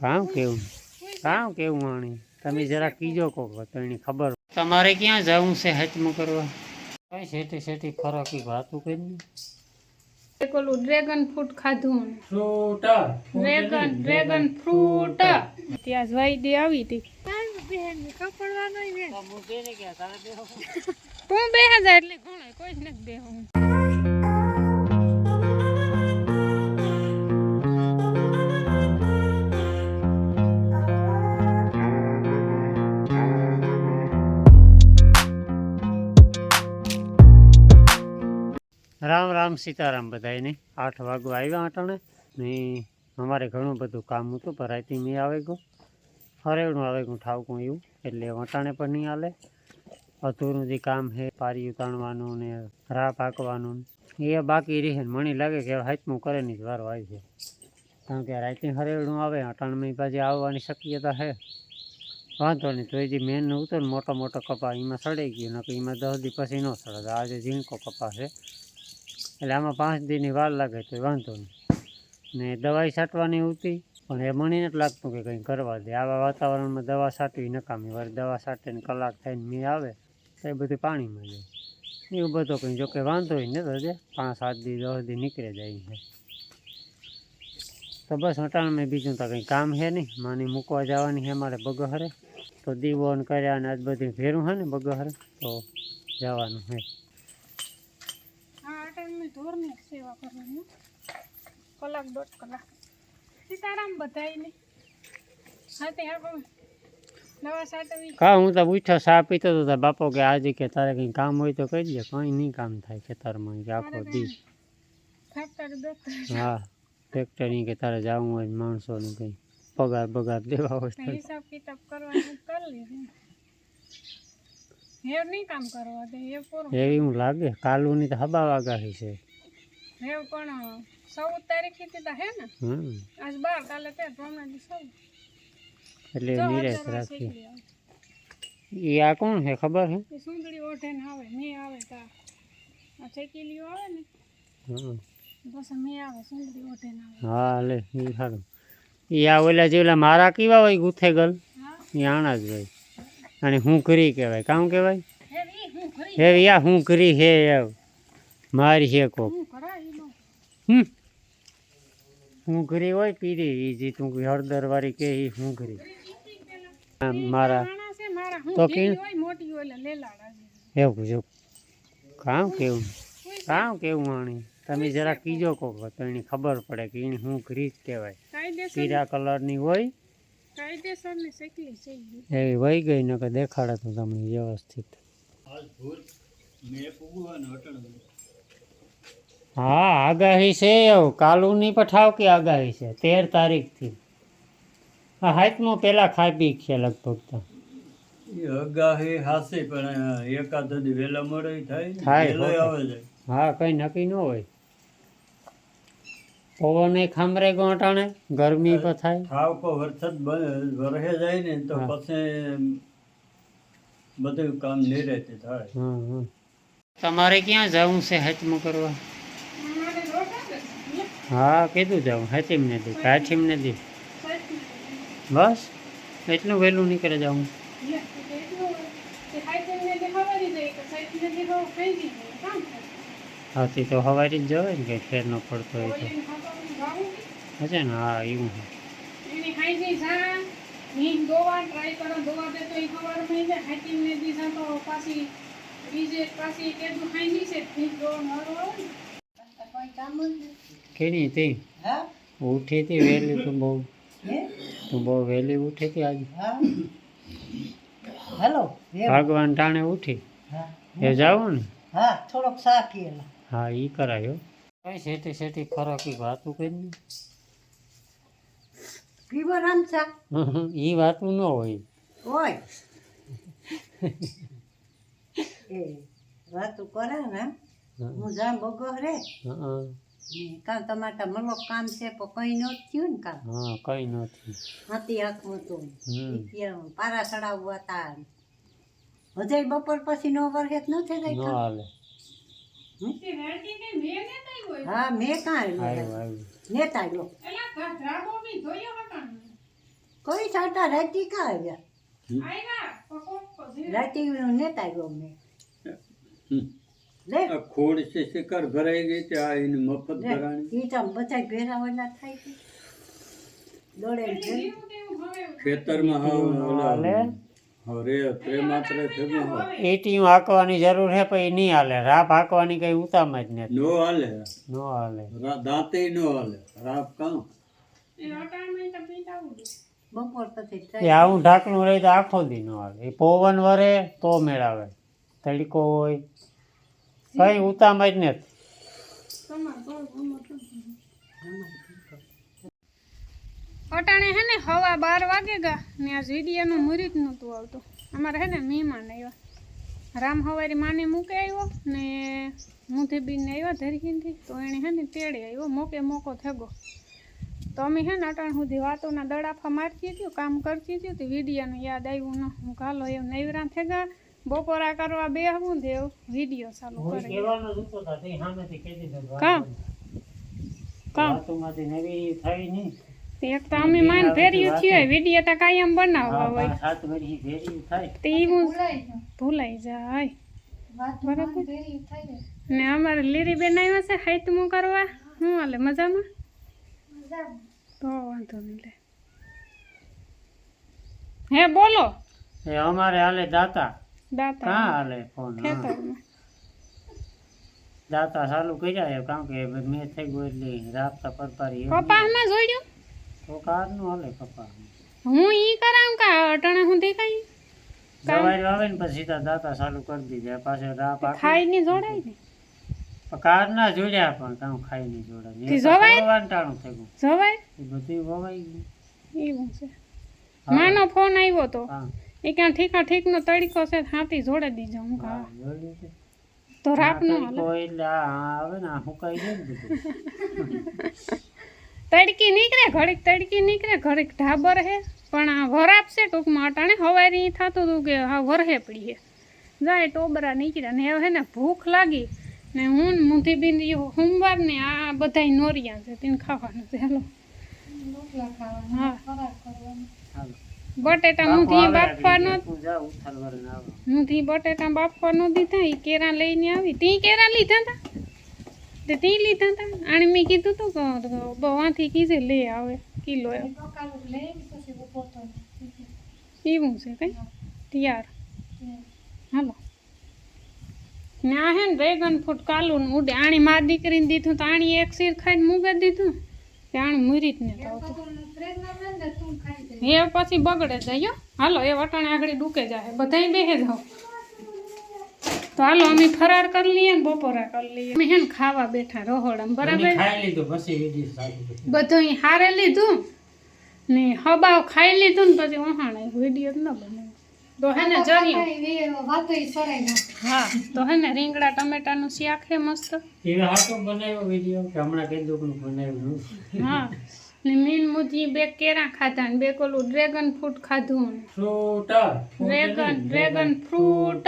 કામ કેવું? કામ કેવું વાણી તમે જરા કીજો કો તો એની ખબર. તમારે ક્યાં જવું છે હચમું કરવા? કઈ શેઠી શેઠી ફરકી વાતું કરી? એક ઓલું ડ્રેગન ફ્રૂટ ખાધું ફ્રૂટ ડ્રેગન ડ્રેગન ફ્રૂટ ત્યાં વાઈડી આવી હતી. તું બે હજાર એટલે ઘણો કોઈ જ નથી બેહું રામ રામ સીતારામ બધાને આઠ વાગ્યો આવ્યા અટાણે ને અમારે ઘણું બધું કામ હતું રાતે મેં આવે ગયું. હરેવડું આવે ગયું, ઠાવકું એવું. એટલે વટાણે પણ નહીં હાલે. અધૂરું જે કામ છે, પારી ઉતાણવાનું ને રા પાકવાનું એ બાકી રહે મણી લાગે કે હાથમું કરે નહીં જ વારો આવી છે. કારણ કે રાતે હરેવડું આવે અટાણમાં પાછી આવવાની શક્યતા છે. વાંધો નહીં, તો એ જે મેન હતો ને મોટો મોટો કપા એમાં સડાઈ ગયો, નકર એમાં દસ દી પછી ન સડે આજે ઝીણકો કપા છે. એટલે આમાં પાંચ દીની વાર લાગે તો વાંધો નહીં. ને દવાઈ છાંટવાની હતી, પણ એ મને નથી લાગતું કે કંઈ કરવા દે. આવા વાતાવરણમાં દવા છાંટવી નકામી. વાર દવા છાંટીને કલાક થઈને મી આવે, તો એ બધું પાણીમાં જાય. એવું બધો કંઈ જોકે વાંધો ને તો જે પાંચ, સાત દી, દસ દી નીકળે જાય છે. તો બસ અટાણમાં બીજું તો કંઈ કામ છે નહીં. માની મૂકવા જવાની છે મારે બગહરે. તો દીવો કર્યા ને આજ બધી ભેરું છે ને બગહરે, તો જવાનું છે. ટાઈમે સેવા કરવાની. કલાક દોઢ કલાક. સીતારામ બધાયને સાથે સાટવી કા હું તો પૂછ્યો સા પીતો તો તાર બાપો કે આજે કે તારે કંઈ કામ હોય તો કહી દે કંઈ નહીં કામ થાય ખેતરમાં કે આખો દી. હા ફેક્ટરી કે તારે જવું હોય ને માણસોને કંઈ પગાર બગાર દેવા હોય તો. હિસાબ કિતાબ કરવાનું કરી લીધું હેર નહીં કામ કરવા દે એ પૂરું એવી હું લાગે કાલુની તો હબા વાગા છે. હેવ પણ ચૌદ તારીખથી તો હે ને? હમ. આજ બાર કાલે તે પ્રમાણે ચૌદ એટલે જો નિરાશ અત્યારે રાખી. શીખી આવે. એ આ કોણ છે ખબર છે? એ સુંદરી ઓઢે ને આવે મેં આવે તા આ. ચેકીલીઓ આવે ને હમ. બસ મેં આવે સુંદરી ઓઢે ને આવે. હા લે એ સારું એ આ ઓલા જેવલા મારા કેવા હોય ગુથેગલ? હા. એ આણા જ હોય. અને હું કરી કહેવાય. કામ કહેવાય? હે ઈ હું ખરી હે યા હું કરી હે એવ મારી છે કોક હમ. હું ઘરી હોય પીરી એ જે તું હળદર વાળી કે એ હું ઘરી. મારા તો કે- એવું જો. કામ કેવું? કામ કેવું આણી તમે જરા કીજો કોક તો એની ખબર પડે કે એની હું ઘરી જ કહેવાય. પીરા પીળા કલરની હોય. એવી વહી ગઈ ન કે દેખાડે તો તમને વ્યવસ્થિત. હા આગાહી છે એવું. કાલુની પઠાવ કે આગાહી છે? તેર તારીખથી. હા હાથમાં પેલા ખાઈ પી છે લગભગ તો. એ અગાહી હાસી પણ એકાદ દી વહેલા મોડે થાય ને, થાય, વહેલોય હોતે. આવે જાય. હા કઈ નક્કી ન હોય. પવન ખામરે ગોટાણે ગરમી પણ થાય. ઠાવકો વરસાદ બ- વરહે જાય ને તો હા. પછી બધું કામ નિરેતે થાય. હા હા તમારે ક્યાં જવું છે હેચમું કરવા? અમારે રોટા જ છે. હા કીધું જાઉં હેચીમ નથી દી સાચી. બસ એટલું વહેલું નીકળે જાઉં લે, તો. હાથી તો હવારી જ જવાય ને કે ફેર ન પડતો હોય તો. હશે ને હા એવું છે બીજે પાછી કેટલું ખાઈ છે હિંગ દોવા મારો આવે ને કેની તે ઉઠી હતી વહેલી તું બહુ તું બહુ વહેલી ઉઠી હતી આજે? હેલો ભગવાન ટાણે ઉઠી? એ જાવું ને. હા થોડોક સા પીએલા. હા ઈ કરાયો. કઈ શેઠી શેઠી ફરકી વાતું કરી પીવો રામચા ઈ વાતું ન હોય. હોય. એ વાતું કરે ને હું. જામ બગો રે. હા કામ તમારા મલો કામ છે પણ કઈ ન થયું ને કામ હા કઈ નથી હાથી આખું તો. હમ. ત્યાં પારા ચડાવવા હતા હજે બપોર પછી નો વરહેત ન થઈ ન જાય હાલે. ને ને હા મેં કાંઈ આવ્યું આવ્યું. નેતા હતા ને કોઈ સાટા રાતી કા આવ્યા? આવ્યા રાતી નેતા આવ્યો મેં. લે. આ ખોડ છે શિકાર ભરાઈ ગઈ તે આ એની મફત ભરાણી. ઈ તો બધા ભેરાવાના થાય છે. દોડે છે ખેતરમાં હાલે. ઓલા હવે માત્ર થયું હોય. હાંકવાની જરૂર છે પણ એ નહીં હાલે. રાપ હાંકવાની કઈ ઉતામ જ નથી. નો હાલે. નો હાલે. દાંતે નો હાલે. રાપ કામ? એ અટાણમાં તો પીતા ઉડે. બપોર પછી આવું ઢાંકણું રહી તો આખો દી નો હાલે. એ પવન વરે તો મેળાવે. તડકો હોય કઈ ઉતામ જ. નથી તમારે બહુ ગમત નથી. અટાણે હે ને હવા બાર વાગે ગા, ને આજ વિડિયાનું મુહૂર્ત નહોતું આવતું. અમારે હે ને મહેમાન આવ્યા. રામ હવારી માને મૂકે આવ્યો, ને મુથીબીનને આવ્યા ધરખીનથી તો એણે હે ને તેડે આવ્યો, મોકે મોકો થેગો. તો અમે હે ને અટાણ સુધી વાતોના દડાફા મારતી હતી, કામ કરતી હતી વિડિયાનું યાદ આવ્યું ન. હું કાલો એમ નૈવરા થેગા બપોરા કરવા બે હું દેવ વિડિયો ચાલુ કરે. કામ? કામ? વાતોમાંથી નવી થઈ ની એક તો અમે માન ફેર્યું થયું વીડિયો તો કાયમ બનાવવા હોય. સાત વર્ષી ફેરી થાય. તે હું ભૂલાઈ જાય. બરાબર? ને અમારે લીરી બેન આવ્યા છે હાઈતમું કરવા. હું હાલે? મજામાં? તો વાંધો નહીં લે. હે બોલો. હે અમારે હાલે દાતા. દાતા હાલે ફોન ખેતરમાં. દાતા ચાલુ કર્યા કારણ કે મેં થઈ ગયું એટલે રાબતા પરપારી કપાસમાં જોડ્યું તો કાર હાલે કપા હું ઈ કરામ કા અટાણે સુધી કઈ? દવાઈ આવે ને પછી સીધા દાતા ચાલુ કરી દીધા પાછળ રાપ ખાઈ ની જોડાય ને. કાર ના જોડ્યા પણ કામ ખાઈ નહીં જોડ્યા. જવાય? થઈ ગયું. જવાય? એ બધું વવાઈ ગયું. એવું છે. માનો ફોન આવ્યો તો. હા. એ ક્યાં ઠીકા ઠીકનો તડીકો છે હાથી જોડે દીજો હું હા, કહા જોયું છે. તો રાપ નો આ હાલે. તડકો એટલે આ આ આવે ને આ સુકાઈ જાય ને બધું. તડકી નીકળે ઘડીક તડકી નીકળે ઘડીક ઢાબર હે. પણ આ વરાપ છે ટૂંકમાં અટાણે હવારી થતું હતું કે હા વરહે પડી હે. જાય ટોબરા નીકળ્યા ને હવે હે ને ભૂખ લાગી ને હું ને મૂંધી બિંદ સોમવાર ને આ બધાય નોરિયા છે તેને ખાવાનું છે હાલો. હા. હાલો. બટેટા મૂંધી બાફવાનો નો જા ઉથલ વરણ આવો. મૂંધી બટેટા દીધા એ કેરા લઈને આવી. તી કેરા લીધા હતા તે તી લીધા હતા અને મેં કીધું તું કે બવાથી કીધે લે આવે કિલો એમ. એવું છે કઈ? તૈયાર. હાલો. ના હે ને ડ્રેગન ફ્રૂટ કાલું ને ઉડે. આણી માર દીકરીને દીધું તો આણી એક શીર ખાઈને મૂકી દીધું. આણી મુરીત ને એ પછી બગડે જાય. હાલો એ વટાણે આગળ ડૂકે જાય બધાય બેહે જાઓ તો હાલો અમે ફરાર કરી લઈએ ને બપોરા કરી લઈએ. અમે હે ને ખાવા બેઠા રહોડામાં બરાબર. બધું હારે લીધું ને હબાવ ખાઈ લીધું ને પછી વહાણે વીડિયો ન બનાવ્યો તો હે ને જરિયો હા તો હે ને રીંગણા ટમેટાનું શાક હે મસ્ત. એ હાટો બનાવ્યો વીડિયો કે હમણાં કઈ બનાવ્યું હા ને મીન મુજી બે કેરા ખાધા ને બે કોલું ડ્રેગન ફ્રૂટ ખાધું ફ્રૂટ ડ્રેગન ડ્રેગન ફ્રૂટ.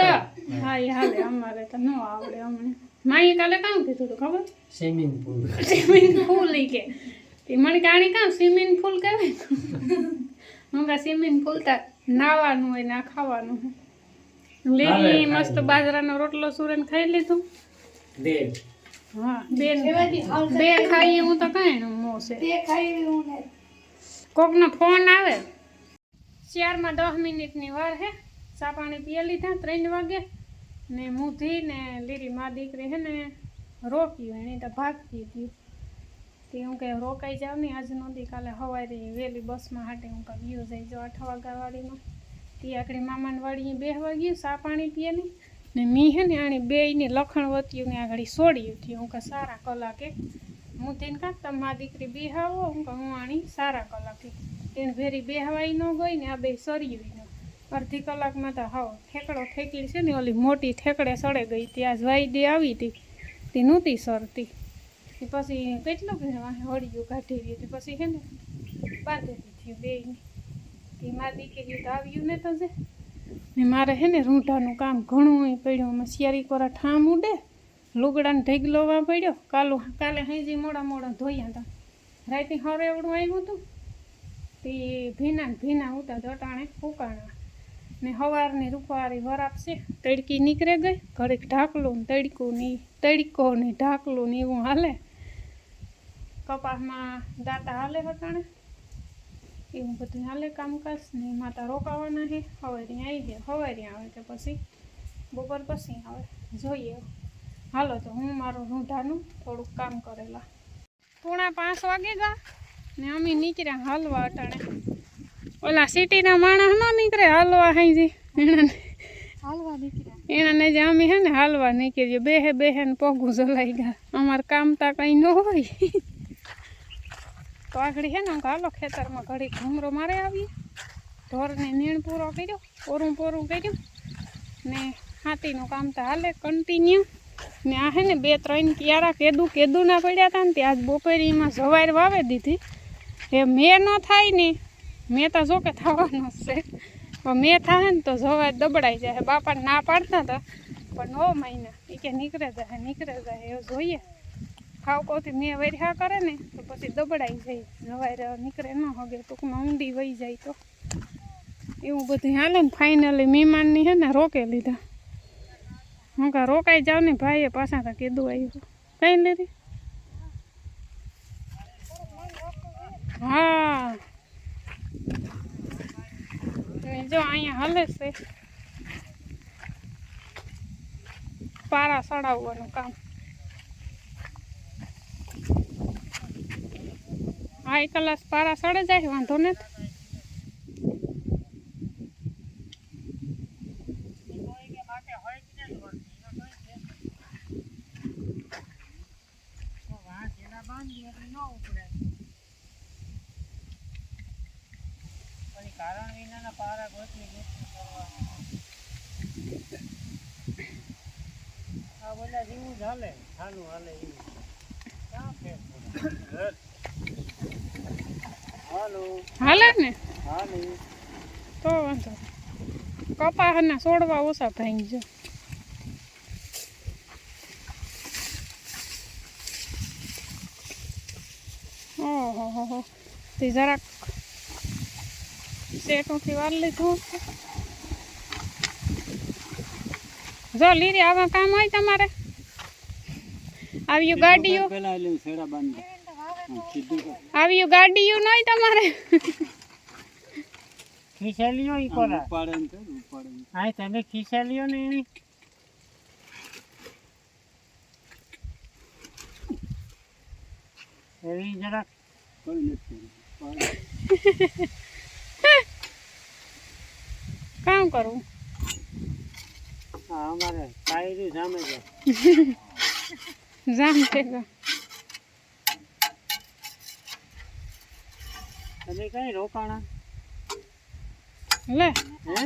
હા એ હાલે અમારે તો ન આવડે અમને. માઈ કાલે કામ કીધું હતું ખબર? Swimming pool. સ્વિમિંગ પુલ ઈ કે. તે મને કાણી કામ સ્વિમિંગ પુલ કહેવાય? હું કા સ્વિમિંગ પુલ તા નાવાનું હોય ને ખાવાનું. લીલી મસ્ત બાજરાનો રોટલો સુરન ખાઈ લીધું. હા બે બે ખાઈએ હું તો કઈ ન મોસે. કોકનો ફોન આવે? ચારમાં દસ મિનિટની વાર હે. ચા પાણી પીએ લીધા ત્રણ વાગે. ને મૂધી ને લીરી મા દીકરી હે ને રોક્યું એની તો ભાગતી હતી. તે હું કંઈ રોકાઈ જાવ ને આજ નદી કાલે હવારી વહેલી બસમાં હાટે હું કાંઈ વ્યૂ જઈ જાઉં આઠ વાગ્યાવાળીમાં તે આકડી મામાને વાળી બેહવા ગયું, સા પાણી પીએ ને ને મી હે ને આણે બેયને લખણ વત્યું ને આગળ સોડ્યું હતી હું કે સારા કલાકે હું તેને કાંક તમે મારી દીકરી બેહાવો, હું કે હું આણી સારા કલાકે. તેને ભેરી બેહવાય ન ગઈ ને આ બે સર્યું ન અડધી કલાકમાં તો હાવ ઠેકડો ઠેકડી છે ને ઓલી મોટી ઠેકડે સડે ગઈ. ત્યાં જ દે આવી હતી તે નહોતી સરતી. પછી કેટલું હળિયું કાઢી રહ્યું પછી છે ને બાંધેલી થયું બે તે મારી દીકરી તો આવ્યું ને તો ને મારે છે ને રૂંઢાનું કામ ઘણું એ પડ્યું. અમે શિયારી કોરા ઠામ ઉડે, લુગડાને ઢેગલોવા પડ્યો. કાલું, કાલે હૈજી મોડા મોડા ધોયા હતા. રાતે હરે એવડું આવ્યું હતું. તે ભીના ભીના ઉતા દટાણે ઉકાણા ને સવારની રૂપવારી વરાપ છે તડકી નીકળે ગઈ. ઘડીક ઢાકલું ને તડકું ને તડકો ને ઢાકલું ને એવું હાલે. કપાસમાં દાંતા હાલે હટાણે એવું બધું હાલે કામકાજ ને માતા રોકાવાના છે ત્યાં આવી ગયા હવે ત્યાં આવે કે પછી બપોર પછી આવે જોઈએ. હાલો તો હું મારું રૂંઢાનું થોડુંક કામ કરેલા. પૂણા પાંચ વાગે ગા ને અમે નીકળ્યા હાલવા અટાણે. ઓલા સિટીના માણસ ન નીકળે હાલવા હાઈજી એનાને હાલવા નીકળ્યા. જે અમે હે ને હાલવા નીકળીએ બેહે બેહે ને પગું જલાઈ ગયા. અમારે કામ તા કંઈ ન હોય. તો આગળ હે ને હાલો ખેતરમાં ઘડી ઘૂમરો મારે આવીએ. ઢોરને નીણ પૂરો કર્યો, પોરું પોરું કર્યું ને હાથીનું કામ તો હાલે કન્ટિન્યુ ને આ હે ને બે ત્રણ ક્યારા કેદું કેદું ના પડ્યા હતા ને ત્યાં આજ બપોરીમાં જવાર વાવે દીધી. એ મેં ન થાય ને, મેં તો જો કે થવાનું છે. પણ મેં થાય ને તો જવાય દબડાઈ જાય. બાપાને ના પાડતા હતા પણ નવ મહિના એ કે નીકળે જાય નીકળે જાય એવું જોઈએ. ખાવ કોથી મેં વેર્યા કરે ને, તો પછી દબડાઈ જાય. જવાય નીકળે ન હગે, ટૂંકમાં ઊંડી વહી જાય તો. એવું બધું હાલે ને ફાઇનલી મહેમાનની હે ને, રોકે લીધા. હું કા રોકાઈ જાવ ને ભાઈએ, પાછા તો કીધું આવ્યું કઈ લીધી? હા. જો અહીંયા હાલે છે. પારા સડાવવાનું કામ. એક કલાક પારા સડે જાય, વાંધો નથી કારણ વિનાના પારા ગોતવી આ બધા જેવું જ હાલે સાનું હાલે એવું ક્યાં ફેર? હાલો. હાલે ને? હાલે. તો વાંધો કપાસના છોડવા ઓછા ભાઈ જો ઓહો હો હો. તે જરાક શેઠોથી વાર લીધું હશે. જો લીરી આવા કામ હોય તમારે? આવ્યું ગાડીઓ? પેલા એટલે છેડા બાંધી સીધું કર. આવ્યું ગાડીઓ નહીં તમારે? ખીસેલીઓ ઈ કોરા ઉપાડે ને કર, ઉપાડે. હા તમે ખીસેલીઓ ને એની? એવી જરાક કોઈ નથી કામ કરવું હા અમારે કાયરી જામે છે. જામ ભેગા તમે કઈ રોકાણા. લે. હે?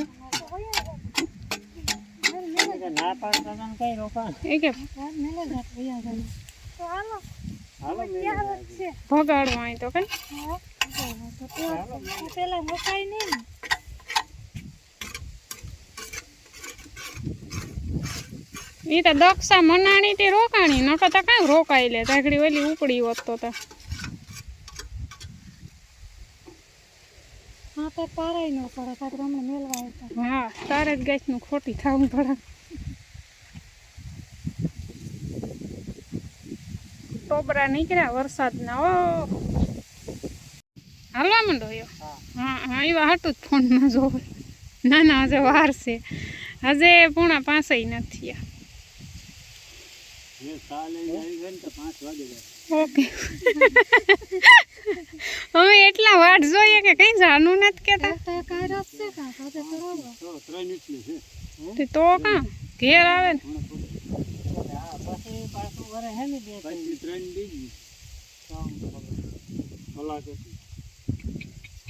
ના પાડતા કઈ રોકાણ? એ કે તો હાલો હાલો મેં છે. ભગાડવા અહીં તો કઈ. હા તો તો પેલા રોકાય નહીં ને. એ તો દક્ષા મનાણી તે રોકાણી નકર તો કાંઈ રોકાઈ લે. તાકડી ઓલી ઉપડી હોત તો. તા હા તો પારાય ન પડે કાંઈક હમણાં મેલવા આવતા હા તારે જ ગેસનું ખોટી થવું પડે. ટોબરા નીકળ્યા વરસાદના ઓ. હાલવા માંડો હા. હા એવા હાટું જ ફોનમાં જોવે. ના ના હજે વાર છે. હજે પૂણા પાસે નથી ઓકે. અમે એટલા વાટ જોઈએ કે કઈ જાનું નથી કેતા. તો કાં ઘેર આવે ને.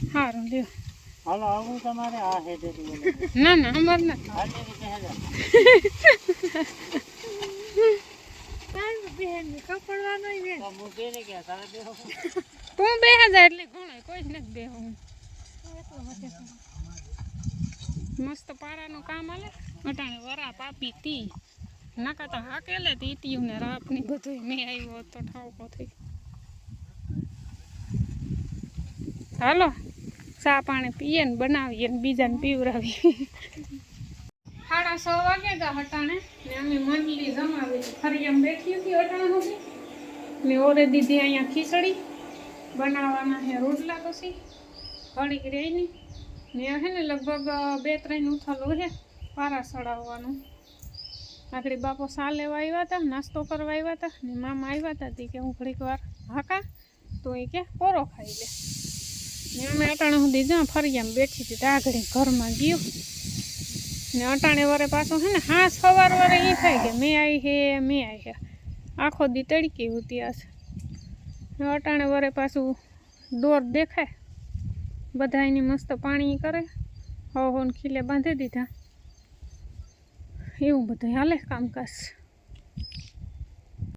સારું લ્યો. હાલો આવું તમારે આ હે ના ના અમાર હેડા કપડવાનો તો બે હજાર એટલે ઘણો કોઈ જ નથી એટલો મસ્ત પારાનું કામ આલે અટાણે વરા પાપી તી. નાકા તો હાકેલે તી તીયું ને રાપ ને બધું મેં આવ્યો તો ઠાવકો થઈ. હાલો, ચા પાણી પીએ ને બનાવીએ ને બીજાને પીવરાવી સાડા છ વાગે ગયા હટાણે. ને અમે મંડલી જમાવી. ફરી એમ બેઠી હતી હટાણે ને ઓરે દીધી અહીંયા ખીચડી. બનાવવાના છે રોટલા પછી. ઘડીક રહીને. ને હે ને લગભગ બે ત્રણ ઉથલું છે પારા સડાવવાનું આગળ બાપો સા લેવા આવ્યા હતા, નાસ્તો કરવા આવ્યા હતા, ને મામા આવ્યા હતા તે કે હું ઘડીક વાર હાકા, તો એ કે કોરો ખાઈ લે. ને અમે અટાણે સુધી જ્યાં ફરી એમ બેઠી હતી આગળ ઘરમાં ગયો. ને અટાણે વારે પાછું છે ને હા સવાર વારે એ થાય કે મેં આવી હે, મેં આવી હે. આખો દી તડકી હોતી હશે. અટાણે વરે પાછું દોર દેખાય બધા એની મસ્ત પાણી કરે હો હો ખીલે બાંધી દીધા. એવું બધું હાલે કામકાજ.